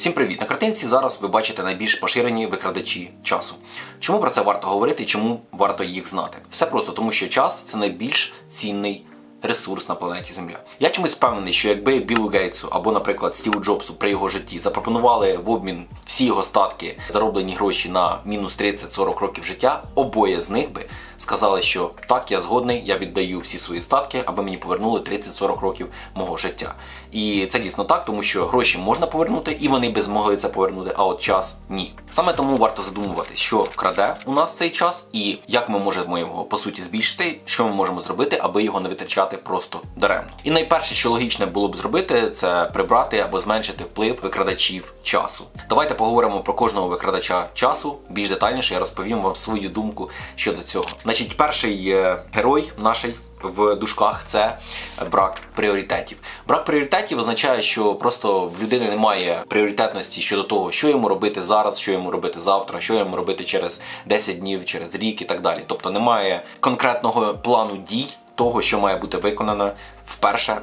Всім привіт! На картинці зараз ви бачите найбільш поширені викрадачі часу. Чому про це варто говорити і чому варто їх знати? Все просто тому, що час це найбільш цінний ресурс на планеті Земля. Я чомусь впевнений, що якби Білу Гейтсу або, наприклад, Стіву Джобсу при його житті запропонували в обмін всі його статки, зароблені гроші на мінус 30-40 років життя, обоє з них би сказали, що так, я згодний, я віддаю всі свої статки, аби мені повернули 30-40 років мого життя. І це дійсно так, тому що гроші можна повернути, і вони би змогли це повернути, а от час ні. Саме тому варто задумувати, що вкраде у нас цей час, і як ми можемо його по суті збільшити, що ми можемо зробити, аби його не витрачати просто даремно. І найперше, що логічне було б зробити, це прибрати або зменшити вплив викрадачів часу. Давайте поговоримо про кожного викрадача часу більш детальніше. Я розповім вам свою думку щодо цього. Значить, перший е, герой наший. В дужках це брак пріоритетів. Брак пріоритетів означає, що просто в людини немає пріоритетності щодо того, що йому робити зараз, що йому робити завтра, що йому робити через 10 днів, через рік і так далі. Тобто немає конкретного плану дій того, що має бути виконано вперше,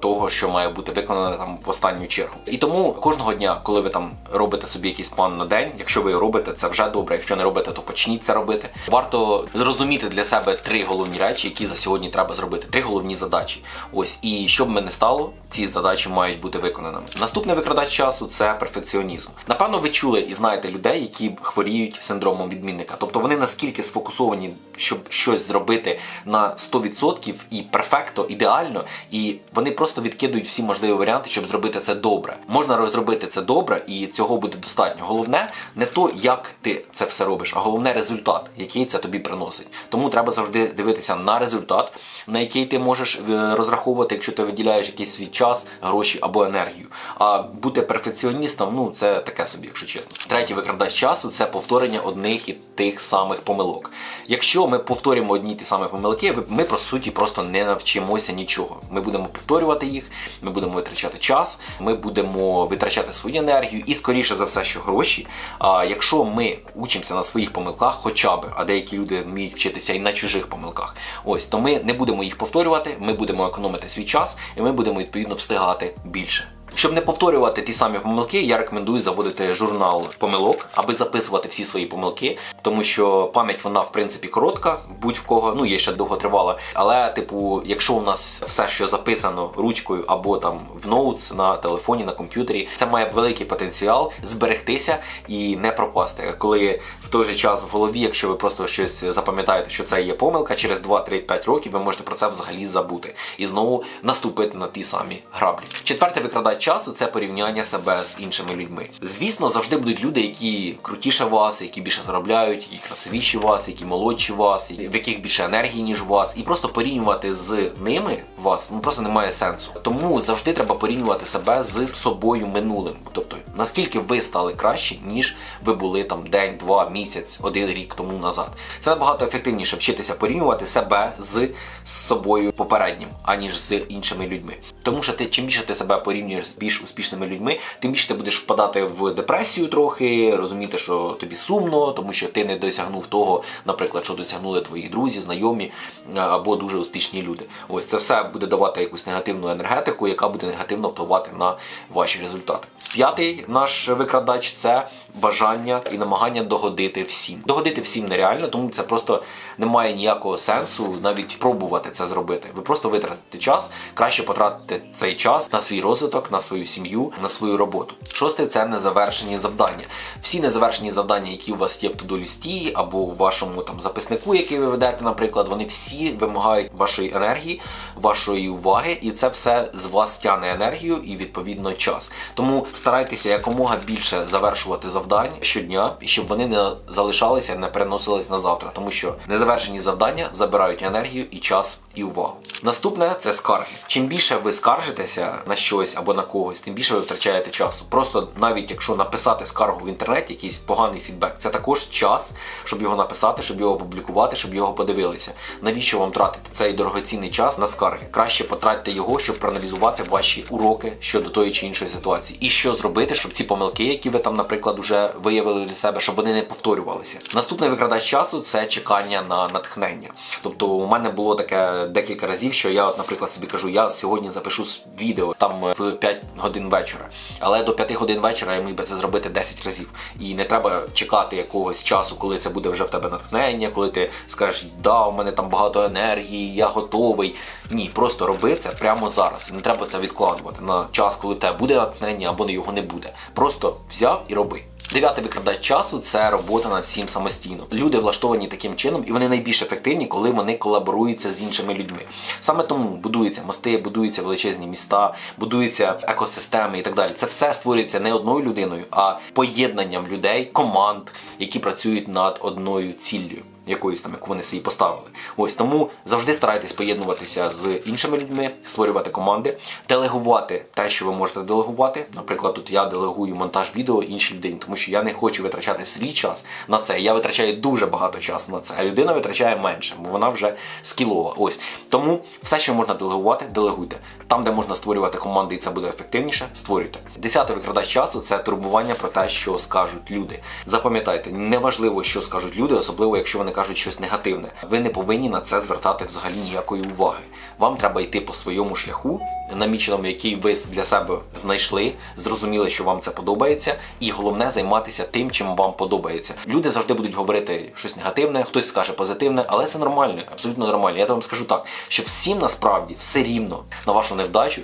того, що має бути виконано там в останню чергу. І тому кожного дня, коли ви там робите собі якийсь план на день, якщо ви робите, це вже добре. Якщо не робите, то почніть це робити. Варто зрозуміти для себе три головні речі, які за сьогодні треба зробити. Три головні задачі. Ось і щоб мене стало, ці задачі мають бути виконаними. Наступний викрадач часу це перфекціонізм. Напевно, ви чули і знаєте людей, які хворіють синдромом відмінника. Тобто вони наскільки сфокусовані, щоб щось зробити на 100% і перфекто, ідеально, і вони просто відкидують всі можливі варіанти, щоб зробити це добре. Можна зробити це добре, і цього буде достатньо. Головне не то, як ти це все робиш, а головне результат, який це тобі приносить. Тому треба завжди дивитися на результат, на який ти можеш е, розраховувати, якщо ти виділяєш якийсь свій час, гроші або енергію. А бути перфекціоністом, ну це таке собі, якщо чесно. Третій викрадач часу це повторення одних і тих самих помилок. Якщо ми повторюємо одні й ті самі помилки, ми по суті просто не навчимося нічого. Ми будемо повторювати їх, ми будемо витрачати час, ми будемо витрачати свою енергію і, скоріше за все, що гроші. А якщо ми учимося на своїх помилках, хоча б, а деякі люди вміють вчитися і на чужих помилках, ось то ми не будемо їх повторювати, ми будемо економити свій час і ми будемо відповідно встигати більше. Щоб не повторювати ті самі помилки, я рекомендую заводити журнал помилок, аби записувати всі свої помилки, тому що пам'ять вона в принципі коротка, будь в кого, ну є ще довготривала. Але, типу, якщо у нас все, що записано ручкою або там в ноутс на телефоні, на комп'ютері, це має великий потенціал зберегтися і не пропасти. Коли в той же час в голові, якщо ви просто щось запам'ятаєте, що це є помилка, через 2, 3, 5 років ви можете про це взагалі забути і знову наступити на ті самі граблі. Четвертий викрадач часу це порівняння себе з іншими людьми. Звісно, завжди будуть люди, які крутіше вас, які більше заробляють, які красивіші вас, які молодші вас, в яких більше енергії, ніж вас, і просто порівнювати з ними вас ну просто немає сенсу. Тому завжди треба порівнювати себе з собою минулим. Тобто, наскільки ви стали краще, ніж ви були там день, два, місяць, один рік тому назад. Це набагато ефективніше вчитися порівнювати себе з собою попереднім, аніж з іншими людьми. Тому що ти чим більше ти себе порівнюєш з більш успішними людьми, тим більше ти будеш впадати в депресію трохи, розуміти, що тобі сумно, тому що ти не досягнув того, наприклад, що досягнули твої друзі, знайомі або дуже успішні люди. Ось це все буде давати якусь негативну енергетику, яка буде негативно впливати на ваші результати. П'ятий наш викрадач це бажання і намагання догодити всім. Догодити всім нереально, тому це просто не має ніякого сенсу навіть пробувати це зробити. Ви просто витратите час, краще потратити цей час на свій розвиток, на свою сім'ю, на свою роботу. Шосте це незавершені завдання. Всі незавершені завдання, які у вас є в туду-лісті або у вашому там записнику, який ви ведете, наприклад, вони всі вимагають вашої енергії, вашої уваги, і це все з вас тягне енергію і відповідно час. Тому старайтеся якомога більше завершувати завдань щодня, щоб вони не залишалися, не переносились на завтра, тому що незавершені завдання забирають енергію і час і увагу. Наступне це скарги. Чим більше ви скаржитеся на щось або на когось, тим більше ви втрачаєте часу. Просто навіть якщо написати скаргу в інтернеті, якийсь поганий фідбек, це також час, щоб його написати, щоб його опублікувати, щоб його подивилися. Навіщо вам тратити цей дорогоцінний час на скарги? Краще потратьте його, щоб проаналізувати ваші уроки щодо тої чи іншої ситуації. І що зробити, щоб ці помилки, які ви там, наприклад, вже виявили для себе, щоб вони не повторювалися. Наступний викрадач часу це чекання на натхнення. Тобто, у мене було таке декілька разів, що я, от, наприклад, собі кажу, я сьогодні запишу відео там е, в 5 годин вечора, але до 5 годин вечора я міг би це зробити 10 разів. І не треба чекати якогось часу, коли це буде вже в тебе натхнення, коли ти скажеш, да, у мене там багато енергії, я готовий. Ні, просто роби це прямо зараз. Не треба це відкладувати на час, коли в тебе буде натхнення або його не буде. Просто взяв і роби. Дев'ятий викрадач часу це робота над всім самостійно. Люди влаштовані таким чином, і вони найбільш ефективні, коли вони колаборуються з іншими людьми. Саме тому будуються мости, будуються величезні міста, будуються екосистеми і так далі. Це все створюється не одною людиною, а поєднанням людей, команд, які працюють над одною ціллю. Якоюсь там, яку вони собі поставили. Ось тому завжди старайтесь поєднуватися з іншими людьми, створювати команди, делегувати те, що ви можете делегувати. Наприклад, тут я делегую монтаж відео іншій людині, тому що я не хочу витрачати свій час на це. Я витрачаю дуже багато часу на це, а людина витрачає менше, бо вона вже скілова. Ось тому все, що можна делегувати, делегуйте. Там, де можна створювати команди, і це буде ефективніше, створюйте. Десятий викрадач часу це турбування про те, що скажуть люди. Запам'ятайте, неважливо, що скажуть люди, особливо якщо вони кажуть щось негативне. Ви не повинні на це звертати взагалі ніякої уваги. Вам треба йти по своєму шляху, наміченому, який ви для себе знайшли, зрозуміли, що вам це подобається, і головне займатися тим, чим вам подобається. Люди завжди будуть говорити щось негативне, хтось скаже позитивне, але це нормально, абсолютно нормально. Я вам скажу так, що всім насправді все рівно на вашу невдачу,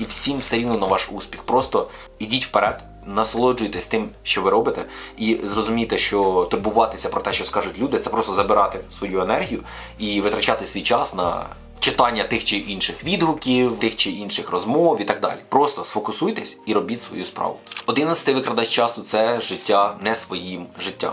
і всім все рівно на ваш успіх. Просто ідіть вперед. Насолоджуйтесь тим, що ви робите, і зрозумійте, що турбуватися про те, що скажуть люди, це просто забирати свою енергію і витрачати свій час на читання тих чи інших відгуків, тих чи інших розмов і так далі. Просто сфокусуйтесь і робіть свою справу. Одинадцятий викрадач часу це життя не своїм життям.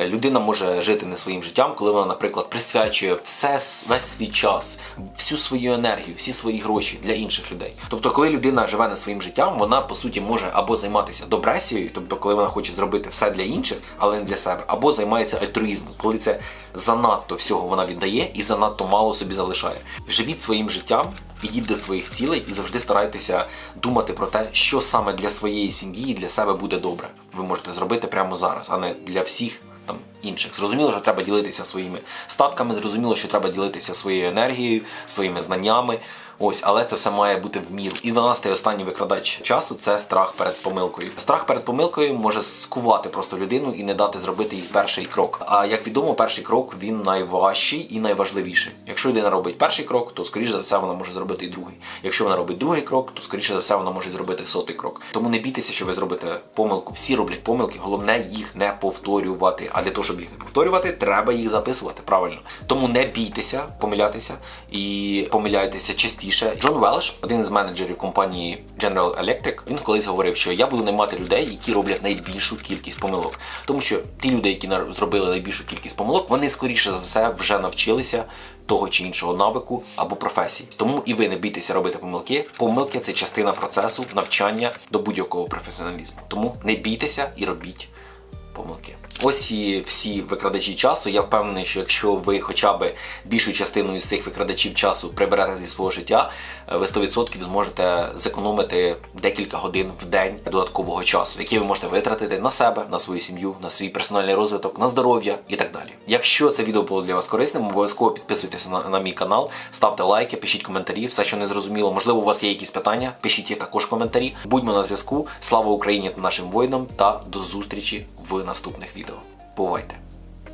Е, Людина може жити не своїм життям, коли вона, наприклад, присвячує все весь свій час, всю свою енергію, всі свої гроші для інших людей. Тобто, коли людина живе не своїм життям, вона по суті може або займатися добресією, тобто коли вона хоче зробити все для інших, але не для себе, або займається альтруїзмом, коли це занадто всього вона віддає і занадто мало собі залишає. Живіть своїм життям, ідіть до своїх цілей і завжди старайтеся думати про те, що саме для своєї сім'ї і для себе буде добре. Ви можете зробити прямо зараз, а не для всіх там інших. Зрозуміло, що треба ділитися своїми статками, зрозуміло, що треба ділитися своєю енергією, своїми знаннями. Ось, але це все має бути в міру. І 12-й останній викрадач часу це страх перед помилкою. Страх перед помилкою може скувати просто людину і не дати зробити їй перший крок. А як відомо, перший крок він найважчий і найважливіший. Якщо людина робить перший крок, то скоріше за все вона може зробити і другий. Якщо вона робить другий крок, то скоріше за все вона може зробити сотий крок. Тому не бійтеся, що ви зробите помилку. Всі роблять помилки, головне їх не повторювати. А для того, щоб їх не повторювати, треба їх записувати правильно. Тому не бійтеся помилятися і помиляйтеся частіше. Джон Велш, один з менеджерів компанії General Electric, він колись говорив, що я буду наймати людей, які роблять найбільшу кількість помилок. Тому що ті люди, які зробили найбільшу кількість помилок, вони скоріше за все вже навчилися того чи іншого навику або професії. Тому і ви не бійтеся робити помилки. Помилки це частина процесу навчання до будь-якого професіоналізму. Тому не бійтеся і робіть помилки. Ось і всі викрадачі часу. Я впевнений, що якщо ви хоча б більшу частину із цих викрадачів часу приберете зі свого життя, е, ви 100% зможете зекономити декілька годин в день додаткового часу, який ви можете витратити на себе, на свою сім'ю, на свій персональний розвиток, на здоров'я і так далі. Якщо це відео було для вас корисним, обов'язково підписуйтесь на, на мій канал, ставте лайки, пишіть коментарі, все, що не зрозуміло. Можливо, у вас є якісь питання, пишіть їх також коментарі. Будьмо на зв'язку. Слава Україні та нашим воїнам та до зустрічі в наступних відео. Бувайте!